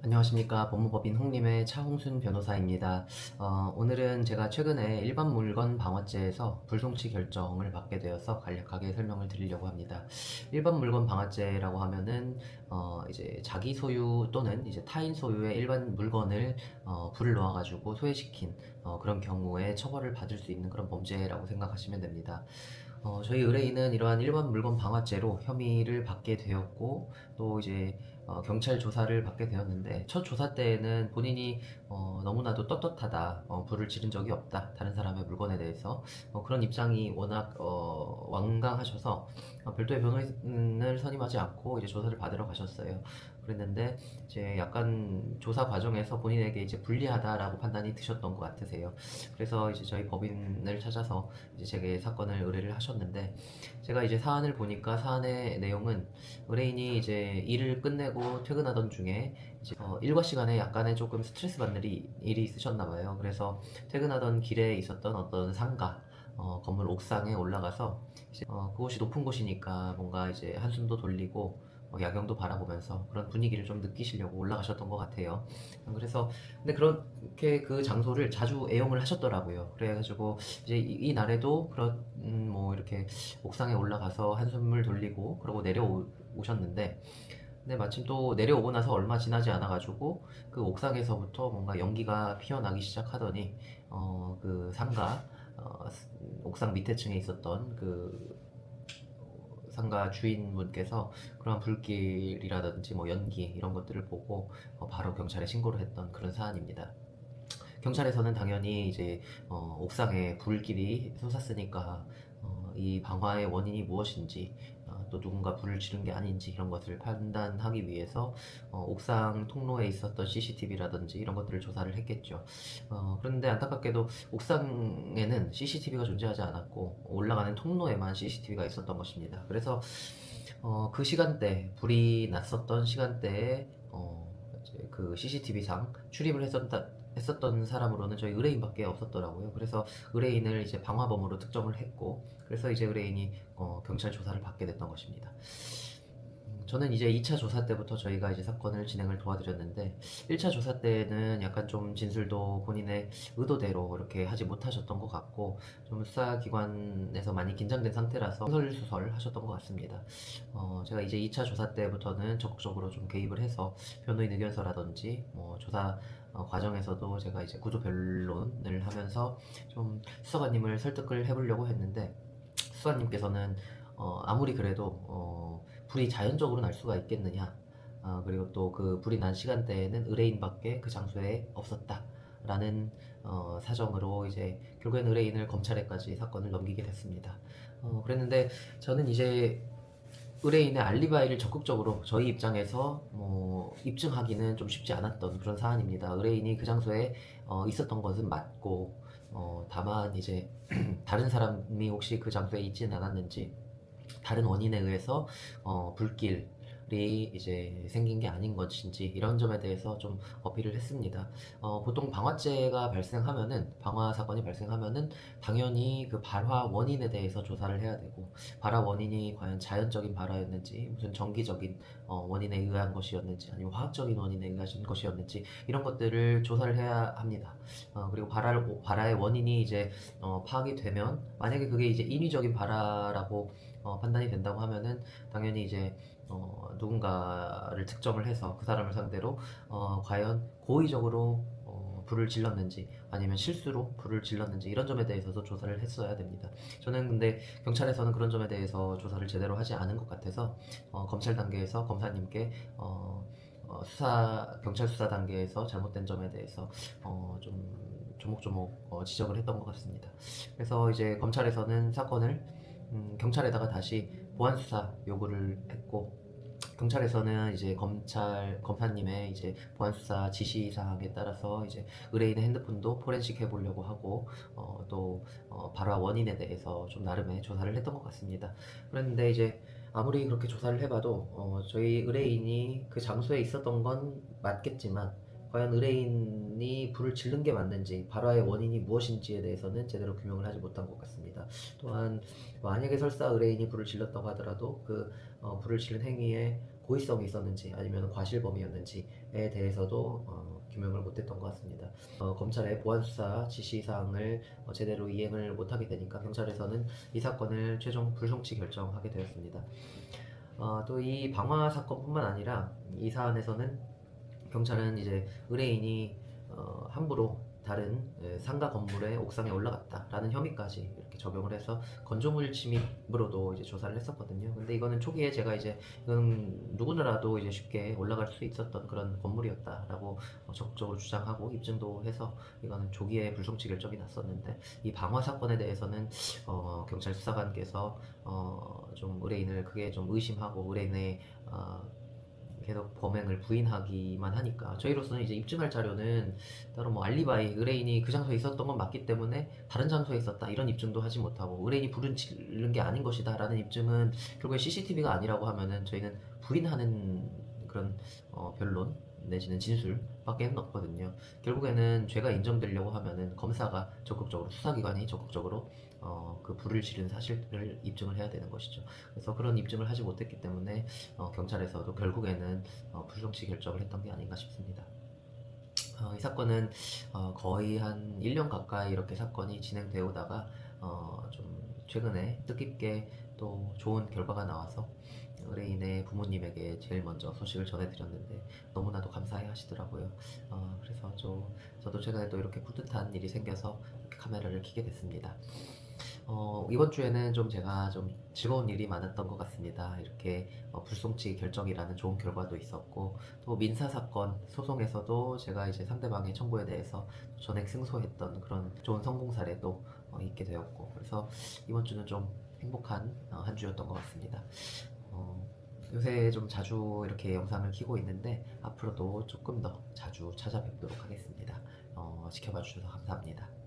안녕하십니까 법무법인 홍림의 차홍순 변호사입니다. 어, 오늘은 제가 최근에 일반 물건 방화죄에서 불송치 결정을 받게 되어서 간략하게 설명을 드리려고 합니다. 일반 물건 방화죄라고 하면은 어, 이제 자기 소유 또는 이제 타인 소유의 일반 물건을 어, 불을 놓아가지고 소외시킨 어, 그런 경우에 처벌을 받을 수 있는 그런 범죄라고 생각하시면 됩니다. 어, 저희 의뢰인은 이러한 일반 물건 방화죄로 혐의를 받게 되었고 또 이제 어, 경찰 조사를 받게 되었는데 첫 조사 때에는 본인이 어, 너무나도 떳떳하다 어, 불을 지른 적이 없다 다른 사람의 물건에 대해서 어, 그런 입장이 워낙 어, 완강하셔서 어, 별도의 변호인을 선임하지 않고 이제 조사를 받으러 가셨어요. 그랬는데 이제 약간 조사 과정에서 본인에게 이제 불리하다라고 판단이 드셨던 것 같으세요. 그래서 이제 저희 법인을 찾아서 이제 제게 사건을 의뢰를 하셨는데 제가 이제 사안을 보니까 사안의 내용은 의뢰인이 이제 일을 끝내고 퇴근하던 중에 어, 일과 시간에 약간의 조금 스트레스 받는 일이, 일이 있으셨나 봐요. 그래서 퇴근하던 길에 있었던 어떤 상가 어, 건물 옥상에 올라가서 이제, 어, 그곳이 높은 곳이니까 뭔가 이제 한숨도 돌리고 어, 야경도 바라보면서 그런 분위기를 좀 느끼시려고 올라가셨던 것 같아요. 그래서 근데 그렇게 그 장소를 자주 애용을 하셨더라고요. 그래가지고 이제 이, 이 날에도 그런 음, 뭐 이렇게 옥상에 올라가서 한숨을 돌리고 그러고 내려오셨는데 근데 마침 또 내려오고 나서 얼마 지나지 않아가지고 그 옥상에서부터 뭔가 연기가 피어나기 시작하더니 어 그 상가 어, 옥상 밑에 층에 있었던 그 상가 주인분께서 그런 불길이라든지 뭐 연기 이런 것들을 보고 어, 바로 경찰에 신고를 했던 그런 사안입니다. 경찰에서는 당연히 이제 어, 옥상에 불길이 솟았으니까 어, 이 방화의 원인이 무엇인지 어, 또 누군가 불을 지른 게 아닌지 이런 것을 판단하기 위해서 어, 옥상 통로에 있었던 CCTV라든지 이런 것들을 조사를 했겠죠. 어, 그런데 안타깝게도 옥상에는 CCTV가 존재하지 않았고 올라가는 통로에만 CCTV가 있었던 것입니다. 그래서 어, 그 시간대 불이 났었던 시간대에 어, 그 CCTV상 출입을 했었다, 했었던 사람으로는 저희 의뢰인밖에 없었더라고요. 그래서 의뢰인을 이제 방화범으로 특정을 했고, 그래서 이제 의뢰인이 어, 경찰 조사를 받게 됐던 것입니다. 음, 저는 이제 2차 조사 때부터 저희가 이제 사건을 진행을 도와드렸는데 1차 조사 때는 약간 좀 진술도 본인의 의도대로 이렇게 하지 못하셨던 것 같고 좀 수사기관에서 많이 긴장된 상태라서 설수설 하셨던 것 같습니다. 어, 제가 이제 2차 조사 때부터는 적극적으로 좀 개입을 해서 변호인 의견서라든지 뭐 조사 어, 과정에서도 제가 이제 구조 변론을 하면서 좀 수사관님을 설득을 해보려고 했는데 수사님께서는 어, 아무리 그래도 어, 불이 자연적으로 날 수가 있겠느냐 아, 그리고 또 그 불이 난 시간대에는 의뢰인밖에 그 장소에 없었다라는 어, 사정으로 이제 결국엔 의뢰인을 검찰에까지 사건을 넘기게 됐습니다. 어, 그랬는데 저는 이제 의뢰인의 알리바이를 적극적으로 저희 입장에서 뭐 입증하기는 좀 쉽지 않았던 그런 사안입니다. 의뢰인이 그 장소에 어, 있었던 것은 맞고 어, 다만 이제 다른 사람이 혹시 그 장소에 있지는 않았는지 다른 원인에 의해서 어, 불길 이 이제 생긴 게 아닌 것인지 이런 점에 대해서 좀 어필을 했습니다. 어, 보통 방화죄가 발생하면은 방화 사건이 발생하면은 당연히 그 발화 원인에 대해서 조사를 해야 되고 발화 원인이 과연 자연적인 발화였는지 무슨 정기적인 어, 원인에 의한 것이었는지 아니면 화학적인 원인에 의한 것이었는지 이런 것들을 조사를 해야 합니다. 어, 그리고 발화를, 발화의 원인이 이제 어, 파악이 되면 만약에 그게 이제 인위적인 발화라고 어, 판단이 된다고 하면은 당연히 이제 어, 누군가를 특정을 해서 그 사람을 상대로 어, 과연 고의적으로 어, 불을 질렀는지 아니면 실수로 불을 질렀는지 이런 점에 대해서도 조사를 했어야 됩니다. 저는 근데 경찰에서는 그런 점에 대해서 조사를 제대로 하지 않은 것 같아서 어, 검찰 단계에서 검사님께 어, 어, 수사 경찰 수사 단계에서 잘못된 점에 대해서 어, 좀 조목조목 어, 지적을 했던 것 같습니다. 그래서 이제 검찰에서는 사건을 음, 경찰에다가 다시 보안 수사 요구를 했고 경찰에서는 이제 검찰 검사님의 이제 보안 수사 지시 사항에 따라서 이제 의뢰인의 핸드폰도 포렌식 해보려고 하고 어, 또 어, 발화 원인에 대해서 좀 나름의 조사를 했던 것 같습니다. 그런데 이제 아무리 그렇게 조사를 해봐도 어, 저희 의뢰인이 그 장소에 있었던 건 맞겠지만 과연 의뢰인이 불을 지른 게 맞는지 발화의 원인이 무엇인지에 대해서는 제대로 규명을 하지 못한 것 같습니다. 또한 만약에 설사 의뢰인이 불을 질렀다고 하더라도 그 어, 불을 지른 행위에 고의성이 있었는지 아니면 과실범이었는지에 대해서도 어, 규명을 못했던 것 같습니다. 어, 검찰의 보안 수사 지시 사항을 어, 제대로 이행을 못하게 되니까 경찰에서는 이 사건을 최종 불송치 결정하게 되었습니다. 어, 또 이 방화 사건뿐만 아니라 이 사안에서는 경찰은 이제 의뢰인이 어, 함부로 다른 에, 상가 건물의 옥상에 올라갔다라는 혐의까지 이렇게 적용을 해서 건조물 침입으로도 이제 조사를 했었거든요. 근데 이거는 초기에 제가 이제 이건 누구나라도 이제 쉽게 올라갈 수 있었던 그런 건물이었다라고 어, 적극적으로 주장하고 입증도 해서 이거는 조기에 불송치 결정이 났었는데 이 방화 사건에 대해서는 어, 경찰 수사관께서 어, 좀 의뢰인을 크게 좀 의심하고 의뢰인의 어, 계속 범행을 부인하기만 하니까. 저희로서는 이제 입증할 자료는 따로 뭐 알리바이 의뢰인이 그 장소에 있었던 건 맞기 때문에 다른 장소에 있었다 이런 입증도 하지 못하고 의뢰인이 불은 지른 게 아닌 것이다라는 입증은 결국에 CCTV가 아니라고 하면은 저희는 부인하는 그런 어, 변론 내지는 진술밖에 없거든요. 결국에는 죄가 인정되려고 하면은 검사가 적극적으로 수사기관이 적극적으로 어, 그 불을 지른 사실을 입증을 해야 되는 것이죠. 그래서 그런 입증을 하지 못했기 때문에 어, 경찰에서도 결국에는 어, 불송치 결정을 했던 게 아닌가 싶습니다. 어, 이 사건은 어, 거의 한 1년 가까이 이렇게 사건이 진행되어 오다가 어, 좀 최근에 뜻깊게 또 좋은 결과가 나와서 의뢰인의 부모님에게 제일 먼저 소식을 전해드렸는데 너무나도 감사해 하시더라고요. 어, 그래서 저, 저도 최근에 또 이렇게 뿌듯한 일이 생겨서 카메라를 켜게 됐습니다. 어, 이번 주에는 좀 제가 좀 즐거운 일이 많았던 것 같습니다. 이렇게 어, 불송치 결정이라는 좋은 결과도 있었고 또 민사 사건 소송에서도 제가 이제 상대방의 청구에 대해서 전액 승소했던 그런 좋은 성공 사례도 어, 있게 되었고 그래서 이번 주는 좀 행복한 어, 한 주였던 것 같습니다. 어, 요새 좀 자주 이렇게 영상을 키고 있는데 앞으로도 조금 더 자주 찾아뵙도록 하겠습니다. 어, 지켜봐 주셔서 감사합니다.